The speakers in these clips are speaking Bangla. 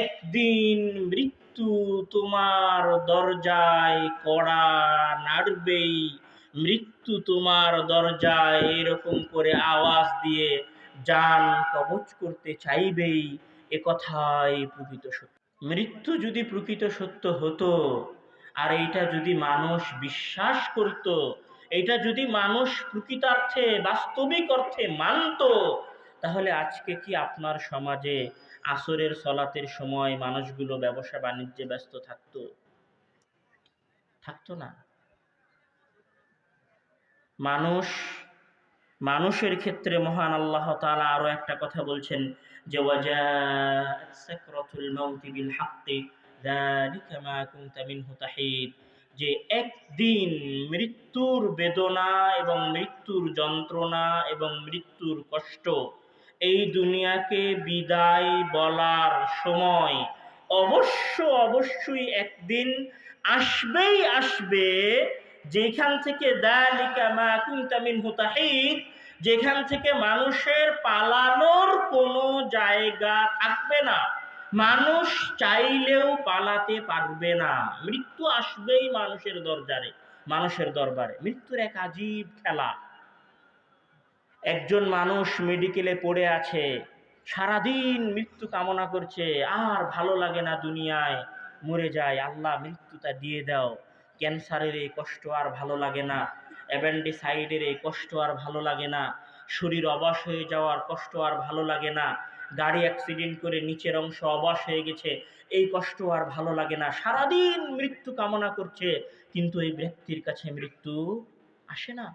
একদিন মৃত্যু তোমার দরজায় কড়া নাড়বেই। মৃত্যু তোমার দরজায় এরকম করে আওয়াজ দিয়ে যান কবচ করতে চাইবেই। এ কথাই প্রকৃত সত্য। মৃত্যু যদি প্রকৃত সত্য হতো, আর এইটা যদি মানুষ বিশ্বাস করত এটা যদি মানুষ প্রকৃতার্থে, বাস্তবিক অর্থে মানত তাহলে আজকে কি আপনার সমাজে আসরের সলাতের সময় মানুষগুলো ব্যবসা বাণিজ্যে ব্যস্ত থাকতো? থাকতো না। মানুষ, মানুষের ক্ষেত্রে মহান আল্লাহ তাআলা আরও একটা কথা বলছেন যে যে, একদিন মৃত্যুর বেদনা এবং মৃত্যুর যন্ত্রণা এবং মৃত্যুর কষ্ট এই দুনিয়াকে বিদায় বলার সময় অবশ্য অবশ্যই একদিন আসবেই আসবে। যেখান থেকে যেখান থেকে মানুষের পালানোর কোনো জায়গা থাকবে না। মানুষ চাইলেও পালাতে পারবে না। মৃত্যু আসবেই মানুষের দরজারে, মানুষের দরবারে। মৃত্যুর এক আজীব খেলা। একজন মানুষ মেডিকেলে পড়ে আছে, সারাদিন মৃত্যু কামনা করছে, আর ভালো লাগে না দুনিয়ায়, মরে যায়, আল্লাহ মৃত্যুটা দিয়ে দাও। ক্যান্সারের এই কষ্ট আর ভালো লাগে না অ্যাপেন্ডিসাইডের এই কষ্ট আর ভালো লাগে না, শরীর অবাস হয়ে যাওয়ার কষ্ট আর ভালো লাগে না, গাড়ি অ্যাক্সিডেন্ট করে নিচের অংশ অবাস হয়ে গেছে, এই কষ্ট আর ভালো লাগে না, সারাদিন মৃত্যু কামনা করছে, কিন্তু এই ব্যক্তির কাছে মৃত্যু আসে না।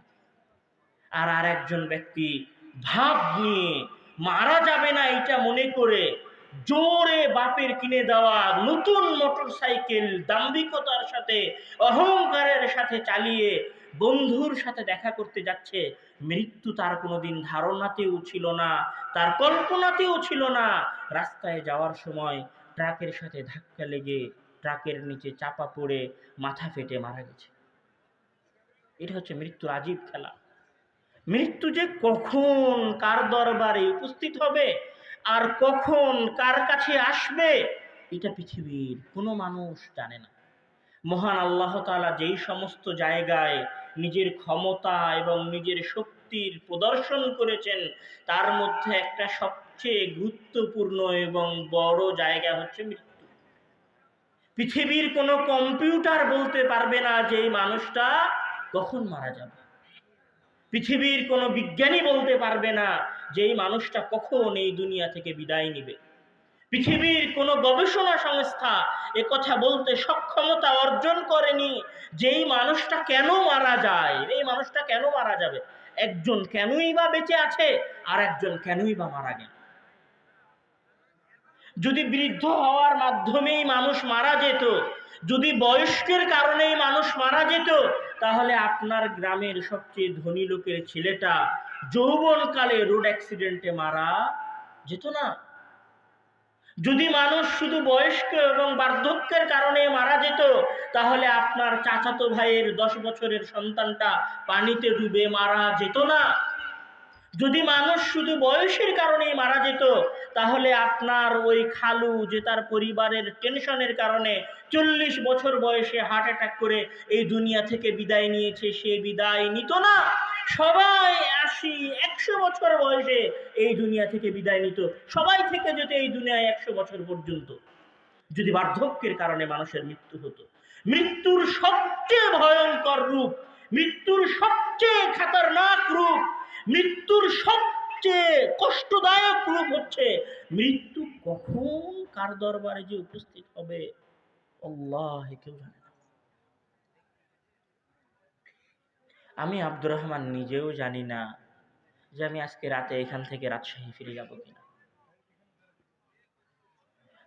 আর আর একজন ব্যক্তি ভাব নিয়ে মারা যাবে না এটা মনে করে জোরে বাপের কিনে দেওয়া নতুন মোটর সাইকেল দাম্ভিকতার সাথে, অহংকারের সাথে চালিয়ে বন্ধুর সাথে দেখা করতে যাচ্ছে। মৃত্যু তার কোনোদিন ধারণাতেও ছিল না, তার কল্পনাতেও ছিল না। রাস্তায় যাওয়ার সময় ট্রাকের সাথে ধাক্কা লেগে ট্রাকের নিচে চাপা পড়ে মাথা ফেটে মারা গেছে। এটা হচ্ছে মৃত্যুর আজীব খেলা। মৃত্যু যে কখন, কার দরবারে উপস্থিত হবে আর কখন, কার কাছে আসবে, এটা পৃথিবীর কোনো মানুষ জানে না। মহান আল্লাহ তাআলা যেই সমস্ত জায়গায় নিজের ক্ষমতা এবং নিজের শক্তির প্রদর্শন করেছেন, তার মধ্যে একটা সবচেয়ে গুরুত্বপূর্ণ এবং বড় জায়গা হচ্ছে মৃত্যু। পৃথিবীর কোনো কম্পিউটার বলতে পারবে না যে মানুষটা কখন মারা যাবে। পৃথিবীর কোনো বিজ্ঞানী বলতে পারবে না যে এই মানুষটা কখন এই দুনিয়া থেকে বিদায় নিবে। পৃথিবীর কোনো গবেষণা সংস্থা এ কথা বলতে সক্ষমতা অর্জন করেনি যে এই মানুষটা কেন মারা যায়, এই মানুষটা কেন মারা যাবে? একজন কেনই বা বেঁচে আছে আর একজন কেনই বা মারা গেল? যদি বৃদ্ধ হওয়ার মাধ্যমেই মানুষ মারা যেত, যদি বয়স্কের কারণেই মানুষ মারা যেত তাহলে আপনার গ্রামের সবচেয়ে ধনী লোকের ছেলেটা যৌবনকালে রোড অ্যাক্সিডেন্টে মারা যেত না? যদি মানুষ শুধু বয়স্ক এবং বার্ধক্যের কারণে মারা যেত, তাহলে আপনার চাচাতো ভাইয়ের দশ বছরের সন্তানটা পানিতে ডুবে মারা যেত না। যদি মানুষ শুধু বয়সের কারণেই মারা যেত, তাহলে আপনার ওই খালু যে তার পরিবারের টেনশনের কারণে চল্লিশ বছর বয়সে হার্ট অ্যাটাক করে এই দুনিয়া থেকে বিদায় নিয়েছে, সে বিদায় নিত না। সবাই আশি, একশো বছর বয়সে এই দুনিয়া থেকে বিদায় নিত। সবাই থেকে যেত এই দুনিয়ায় একশো বছর পর্যন্ত। যদি বার্ধক্যের কারণে মানুষের মৃত্যু হতো। মৃত্যুর সবচেয়ে ভয়ঙ্কর রূপ, মৃত্যুর সবচেয়ে খাতারনাক রূপ মৃত্যুর সবচেয়ে কষ্টদায়ক রূপ হচ্ছে, মৃত্যু কখন কার দরবারে যে উপস্থিত হবে, আল্লাহ কেউ জানে না। আমি আব্দুর রহমান নিজেও জানি না যে আমি আজকে রাতে এখান থেকে রাজশাহী ফিরে যাব কিনা।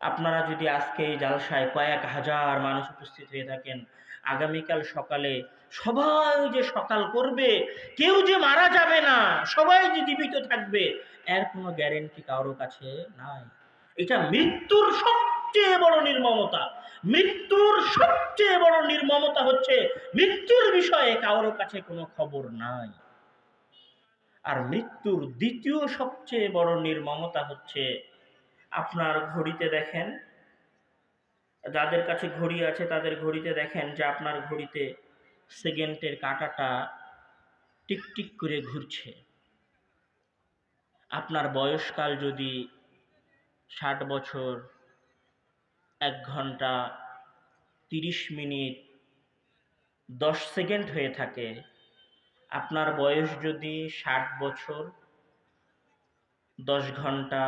আপনারা যদি আজকে এই জালসায় কয়েক হাজার মানুষ উপস্থিত হয়ে থাকেন, আগামীকাল সকালে সবাই যে সকাল করবে, কেউ যে মারা যাবে না, সবাই যে জীবিত থাকবে, এর কোনো গ্যারেন্টি কারোর কাছে নাই। এটা মৃত্যুর সবচেয়ে বড় নির্মমতা। মৃত্যুর সবচেয়ে বড় নির্মমতা হচ্ছে মৃত্যুর বিষয়ে কারোর কাছে কোনো খবর নাই। আর মৃত্যুর দ্বিতীয় সবচেয়ে বড় নির্মমতা হচ্ছে আপনার ঘড়িতে দেখেন। যাদের কাছে ঘড়ি আছে, তাদের ঘড়িতে দেখেন যে আপনার ঘড়িতে সেকেন্ডের কাঁটাটা টিকটিক করে ঘুরছে। আপনার বয়সকাল যদি ষাট বছর, এক ঘণ্টা তিরিশ মিনিট, দশ সেকেন্ড হয়ে থাকে, আপনার বয়স যদি ষাট বছর, দশ ঘণ্টা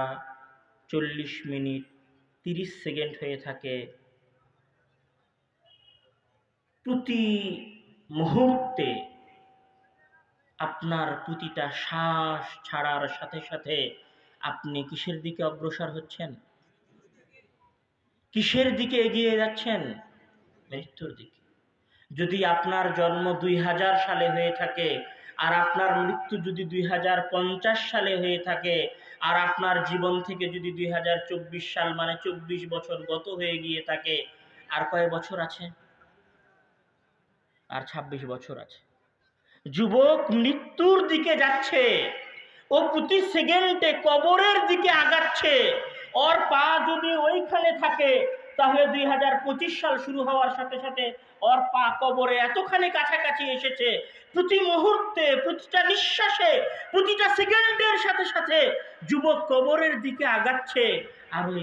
চল্লিশ মিনিট তিরিশ সেকেন্ড হয়ে থাকে। প্রতি মুহূর্তে আপনার প্রতিটা শ্বাস ছাড়ার সাথে সাথে আপনি কিসের দিকে অগ্রসর হচ্ছেন? কিসের দিকে এগিয়ে যাচ্ছেন? মৃত্যুর দিকে। যদি আপনার জন্ম দুই হাজার সালে হয়ে থাকে আর আপনার মৃত্যু যদি দুই হাজার পঞ্চাশ সালে হয়ে থাকে, আর আপনার জীবন থেকে যদি দুই হাজার চব্বিশ সাল মানে চব্বিশ বছর গত হয়ে গিয়ে থাকে, আর কয় বছর আছে? আর ছাব্বিশ বছর আছে। যুবক মৃত্যুর দিকে যাচ্ছে, ও প্রতি সেকেন্ডে কবরের দিকে আগাচ্ছে, ওর পা যদি ওইখানে থাকে তাহলে দুই হাজার পঁচিশ সাল শুরু হওয়ার সাথে সাথে ওর পা কবরে এতখানি কাছাকাছি এসেছে। প্রতি মুহূর্তে, প্রতিটা নিঃশ্বাসে, প্রতিটা সেকেন্ডের সাথে সাথে যুবক কবরের দিকে আগাচ্ছে। আর ওই